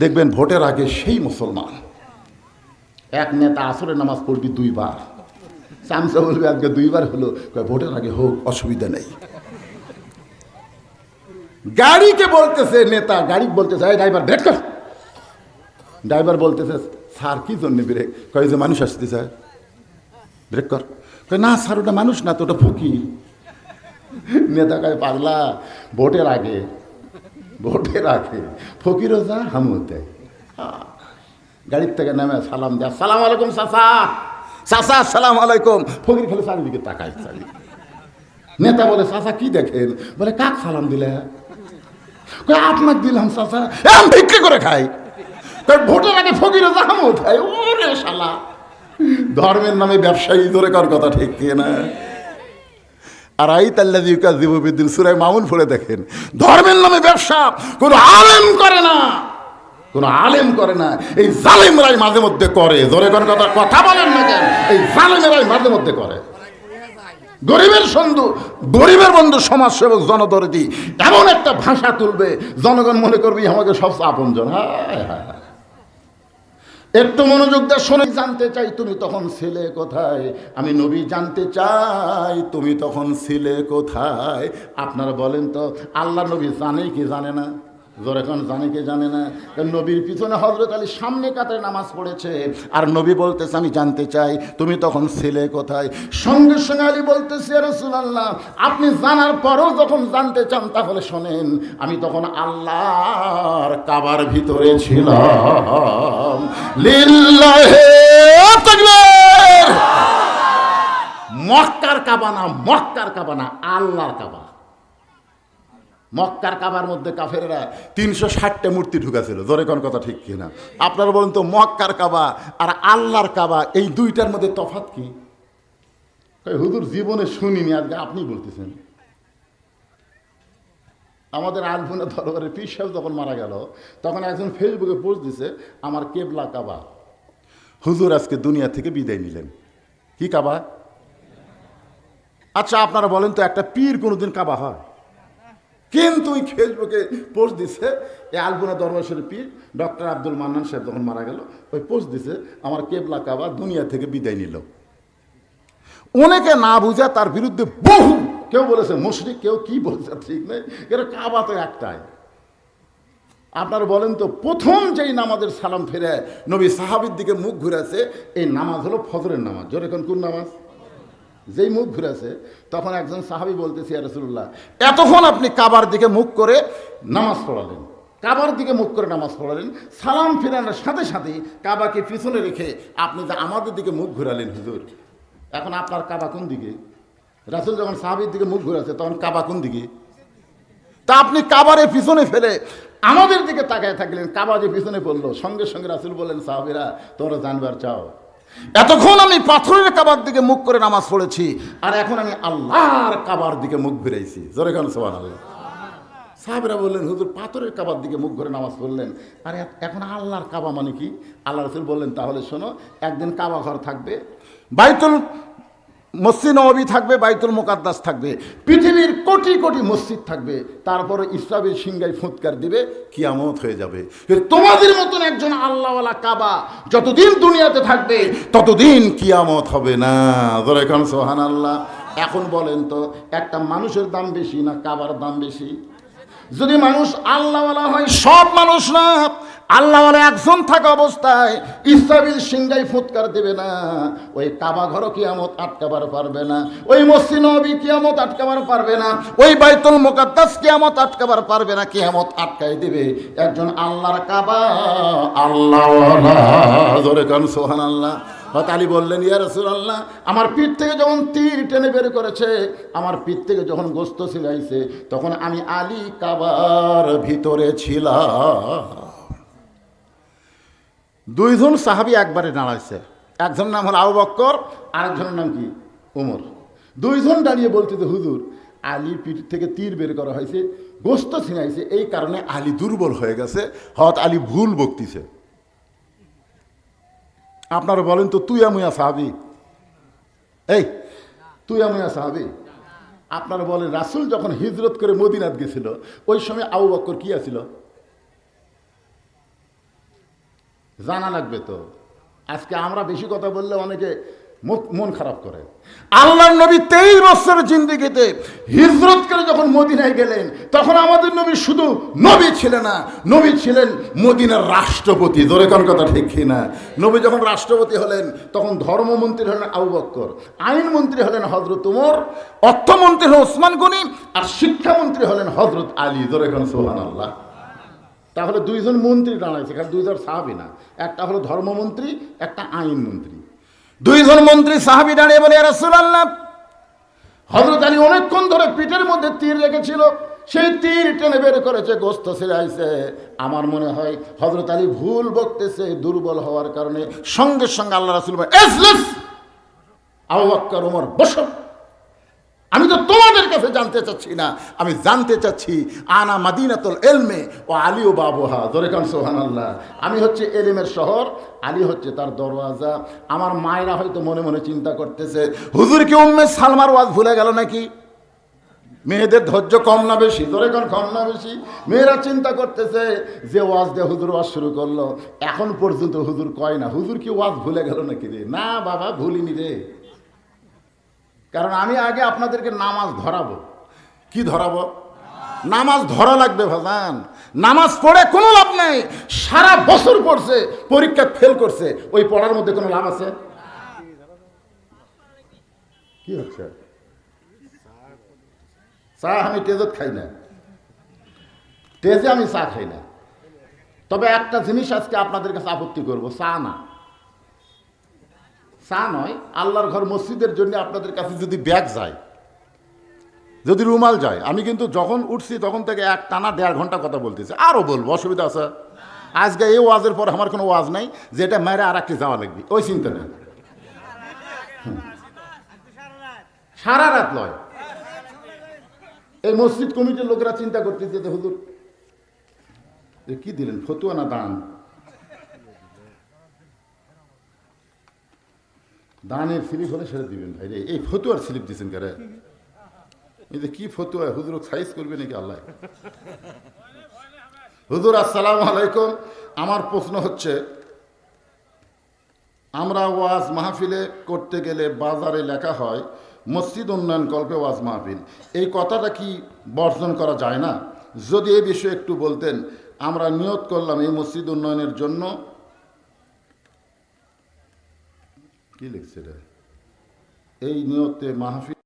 দেখবেন ভোটের আগে সেই মুসলমান। এক নেতা আসরে নামাজ পড়বি দুইবার। চামচা বলবে আজকে দুইবার হলো ভোটের আগে হোক, অসুবিধা নেই। গাড়িকে বলতেছে নেতা, গাড়ি বলতেছে, এই ড্রাইভার ব্রেক কর। ড্রাইভার বলতেছে, স্যার, কি জন্য ব্রেক? কয় যে মানুষ আসতে স্যার ব্রেক কর। না স্যার, ওটা মানুষ না, তো ওটা ফকির। নেতা কয়, পাগলা, ভোটের আগে ভোটের আগে ফকিরও যা হামও দেয় গাড়ির থেকে নামে সালাম দেয় সালাম আলাইকুম চাচা। চাচা সালাম আলাইকুম। ফকির খেলে চারিদিকে তাকায় চারি নেতা বলে চাচা কি দেখেন? বলে কাক সালাম দিলে? কই আপনাকে দিলাম চাচা এ, আমি ভিক্ষে করে খাই। কই ভোটের আগে ফকিরও যা হামও দেয় ওরে শালা ধর্মের নামে ব্যবসায়ী ধরে কর কথা ঠিক না? আর আই তাল্লাদিকা জীববিদ্দিন সুরায় মামুন পড়ে দেখেন। ধর্মের নামে ব্যবসা, কোনো আলেম করে না। কোনো আলেম করে না। এই জালেমরাই মাঝে মধ্যে করে। ধরে কোন কথা কথা বলেন না কেন? এই জালেমেরাই মাঝে মধ্যে করে। গরিবের বন্ধু গরিবের বন্ধু সমাজ সমাজসেবক জনদরদি এমন একটা ভাষা তুলবে, জনগণ মনে করবে "ই আমাকে সবচেয়ে হায় হায় হায়। একটু মনোযোগ দিয়ে শুনে জানতে চাই, তুমি তখন ছিলে কোথায়? আমি নবী জানতে চাই, তুমি তখন ছিলে কোথায়? আপনারা বলেন তো আল্লাহ নবী জানে কি জানে না? জোরে কোন জানে কি জানে না? নবীর পিছনে হজরত আলী সামনে কাতারে নামাজ পড়েছে। আর নবী বলতেছে, আমি জানতে চাই, তুমি তখন ছিলে কোথায়? সঙ্গে সঙ্গে আলী বলতেছে রসুলাল্লাহ, আপনি জানার পরও যখন জানতে চান, তাহলে শোনেন, আমি তখন আল্লাহর কাবার ভিতরে ছিলাম। লিল্লাহে তাকবীর। মক্কার কাবা না, মক্কার কাবা না, আল্লাহর কাবা। মক্কার কাবার মধ্যে কাফেরেরা তিনশো ষাটটা মূর্তি ঢুকাছিল। জোরে কোন কথা ঠিক কিনা? আপনারা বলেন তো, মক্কার কাবা আর আল্লাহর কাবা, এই দুইটার মধ্যে তফাত কি? হুজুর, জীবনে শুনিনি, আজকে আপনি বলতেছেন। আমাদের আলফুনা দরবারের পীর সাহেব যখন মারা গেল, তখন একজন ফেসবুকে পোস্ট দিছে, আমার কেবলা কাবা। হুজুর আজকে দুনিয়া থেকে বিদায় নিলেন। কি কাবা? আচ্ছা আপনারা বলেন তো, একটা পীর কোনোদিন কাবা হয়? কিন্তু ওই ফেসবুকে পোস্ট দিছে, এই আলপনা দরবারের পীর, ডক্টর আব্দুল মান্নান সাহেব যখন মারা গেল, ওই পোস্ট দিছে, আমার কেবলা কাবা দুনিয়া থেকে বিদায় নিল। অনেকে না বুঝে তার বিরুদ্ধে বহু কেউ বলেছে মুশরিক, কেউ কি বলছে ঠিক নেই। এটা কাবা তো একটাই। আপনারা বলেন তো, প্রথম যেই নামাজের সালাম ফেরে নবী সাহাবির দিকে মুখ ঘুরেছে এই নামাজ হলো ফজরের নামাজ। জোরে কোন কোন নামাজ? যেই মুখ ঘুরেছে তখন একজন সাহাবি বলতেছি রসুল্লাহ এতক্ষণ আপনি কাবার দিকে মুখ করে নামাজ পড়ালেন। কাবার দিকে মুখ করে নামাজ পড়ালেন। সালাম ফেরানোর সাথে সাথে কাবাকে পিছনে রেখে আপনি যে আমাদের দিকে মুখ ঘুরালেন, হুজুর। এখন আপনার কাবা কোন দিকে? রাসুল যখন সাহাবির দিকে মুখ ঘুরেছে তখন কাবা কোন দিকে? তা আপনি কাবারে পিছনে ফেলে আমাদের দিকে তাকায় থাকলেন। কাবা যে পিছনে পড়ল, সঙ্গে সঙ্গে রাসুল বললেন, সাহাবিরা, তোমরা জানবার চাও। এতক্ষণ আমি পাথরের কাবার দিকে মুখ করে নামাজ পড়েছি, আর এখন আমি আল্লাহর কাবার দিকে মুখ ফিরাইছি জোরে খান সোহান আল্লাহ সাহাবিরা বললেন, হুজুর, পাথরের কাবার দিকে মুখ করে নামাজ পড়লেন। আর, এখন আল্লাহর কাবা মানে কি? আল্লাহ রসুল বললেন, তাহলে শোনো, একদিন কাবা ঘর থাকবে। বাইতুল মসজিদ নবী থাকবে, বাইতুল মোকাদ্দাস থাকবে, পৃথিবীর কোটি কোটি মসজিদ থাকবে, তারপরে ইসলামের সিংগাই ফুৎকার দিবে, কিয়ামত হয়ে যাবে। তোমাদের মতন একজন আল্লাহওয়ালা কাবা যতদিন দুনিয়াতে থাকবে, ততদিন কিয়ামত হবে না। এখন সোহান আল্লাহ এখন বলেন তো, একটা মানুষের দাম বেশি না কাবার দাম বেশি? যদি মানুষ আল্লাহওয়ালা হয়, সব মানুষ না। আল্লাহওয়ালা একজন থাকা অবস্থায় ইসলামের সিংগাই ফুৎকার দেবে না। ওই কাবা ঘরও কিয়ামত আটকাবার পারবে না। ওই মসজিদ নবী কিয়ামত আটকাবার পারবে না। ওই বাইতুল মুকাদ্দাস কিয়ামত আটকাবার পারবে না। কিয়ামত আটকাই দেবে। একজন আল্লাহর কাবা আল্লাহ ধরে কান সোহান আল্লাহ হয়তো আলী বললেন, ইয়া রসুল্লাহ আমার পিঠ থেকে যখন তীর টেনে বের করেছে, আমার পিঠ থেকে যখন গোস্ত ছিলাইছে তখন আমি আলী কাবার ভিতরে ছিলাম। দুইজন সাহাবি একবারে দাঁড়াইছে একজন নাম হল আবু বক্কর, আরেকজনের নাম কি? ওমর দুইজন দাঁড়িয়ে বলছে বলতেছে, হুজুর আলীর পিঠ থেকে তীর বের করা হয়েছে, গোস্ত ছিনাইছে, এই কারণে আলী দুর্বল হয়ে গেছে হয়তো আলী ভুল বকতিছে। আপনারা বলেন তো, তুই আমুয়া সাহাবি? এই, তুই আমুয়া সাহাবি? আপনারা বলেন, রাসুল যখন হিজরত করে মদিনাত গেছিল, ওই সময় আবু বক্কর কি আছিল? জানা লাগবে তো। আজকে আমরা বেশি কথা বললে অনেকে মন- খারাপ করে। আল্লাহ নবী তেইশ বছরের জিন্দিগিতে হিজরত করে যখন মদিনায় গেলেন, তখন আমাদের নবী শুধু নবী ছিলেন না, নবী ছিলেন মদিনার রাষ্ট্রপতি। জোরে কোন কথা ঠিক না নবী যখন রাষ্ট্রপতি হলেন, তখন ধর্মমন্ত্রী হলেন আবু বক্কর, আইনমন্ত্রী হলেন হজরত উমর, অর্থমন্ত্রী হলেন ওসমান গনি, আর শিক্ষামন্ত্রী হলেন হজরত আলী। জোরে কোন সোহান আল্লাহ তাহলে দুইজন মন্ত্রী দাঁড়াইছে, কারণ দুইজন সাহাবি না। একটা হলো ধর্মমন্ত্রী, একটা আইন মন্ত্রী দুইজন মন্ত্রী সাহাবি দাঁড়িয়ে বলে রাসূলুল্লাহ! হজরত আলী অনেকক্ষণ ধরে পিঠের মধ্যে তীর রেখেছিল। সেই তীর টেনে বের করেছে, গোস্ত ছিঁড়াইছে। আমার মনে হয় হজরত আলী ভুল বকতেছে, দুর্বল হওয়ার কারণে। সঙ্গে সঙ্গে আল্লাহ রাসুল আবু বক্কর ওমর বসো। আমি তো তোমাদের কাছে জানতে চাচ্ছি না। আমি জানতে চাচ্ছি, আনা মাদিনাতুল এলমে ও আলী ও বাবুহা। দরেকান সোহান আল্লাহ আমি হচ্ছে এলিমের শহর, আলী হচ্ছে তার দরওয়াজা। আমার মায়েরা হয়তো মনে মনে চিন্তা করতেছে, হুজুর কি উম্মে সালমার ওয়াজ ভুলে গেল নাকি? মেয়েদের ধৈর্য কম না বেশি? ধরে কোন কম না বেশি? মেয়েরা চিন্তা করতেছে, যে ওয়াজ দিয়ে হুজুর ওয়াজ শুরু করল, এখন পর্যন্ত হুজুর কয় না? হুজুর কি ওয়াজ ভুলে গেল নাকি রে? না বাবা, ভুলিনি রে। কারণ আমি আগে আপনাদেরকে নামাজ ধরাবো। কি ধরাবো? নামাজ ধরা লাগবে ভাজান। নামাজ পড়ে কোনো লাভ নেই। সারা বছর পড়ছে, পরীক্ষা ফেল করছে। ওই পড়ার মধ্যে কোনো লাভ আছে? কি হচ্ছে? চা আমি তেজত খাই না। তেজে আমি চা খাই না। তবে একটা জিনিস আজকে আপনাদের কাছে আপত্তি করব, চা না। চা নয়, আল্লাহর ঘর মসজিদের জন্য আপনাদের কাছে যদি ব্যাগ যায়, যদি রুমাল যায়, আমি কিন্তু যখন উঠছি তখন থেকে এক টানা দেড় ঘণ্টা কথা বলতেছি। আরও বলব, অসুবিধা আছে। আজকে এই ওয়াজের পর আমার কোনো ওয়াজ নাই, যেটা মেরে আর একটি যাওয়া লাগবে, ওই চিন্তা নেই। সারা রাত লয়। এই মসজিদ কমিটির লোকেরা চিন্তা করতেছে যে হুজুর কি দিলেন, ফতুয়া না দান? দানের স্লিপ হলে সেটা দিবেন ভাই রে। এই ফতুয়ার স্লিপ দিচ্ছেন কারে? এই যে কি ফতুয়া, হুজুর সাইজ করবে নাকি আল্লাহ? হুজুর, আসসালাম আলাইকুম। আমার প্রশ্ন হচ্ছে, আমরা ওয়াজ মাহফিলে করতে গেলে বাজারে লেখা হয়, মসজিদ উন্নয়ন কল্পে ওয়াজ মাহফিল। এই কথাটা কি বর্জন করা যায় না? যদি এই বিষয়ে একটু বলতেন, আমরা নিয়ত করলাম এই মসজিদ উন্নয়নের জন্য কি লিখছে এটা এই নিয়তে মাহফিল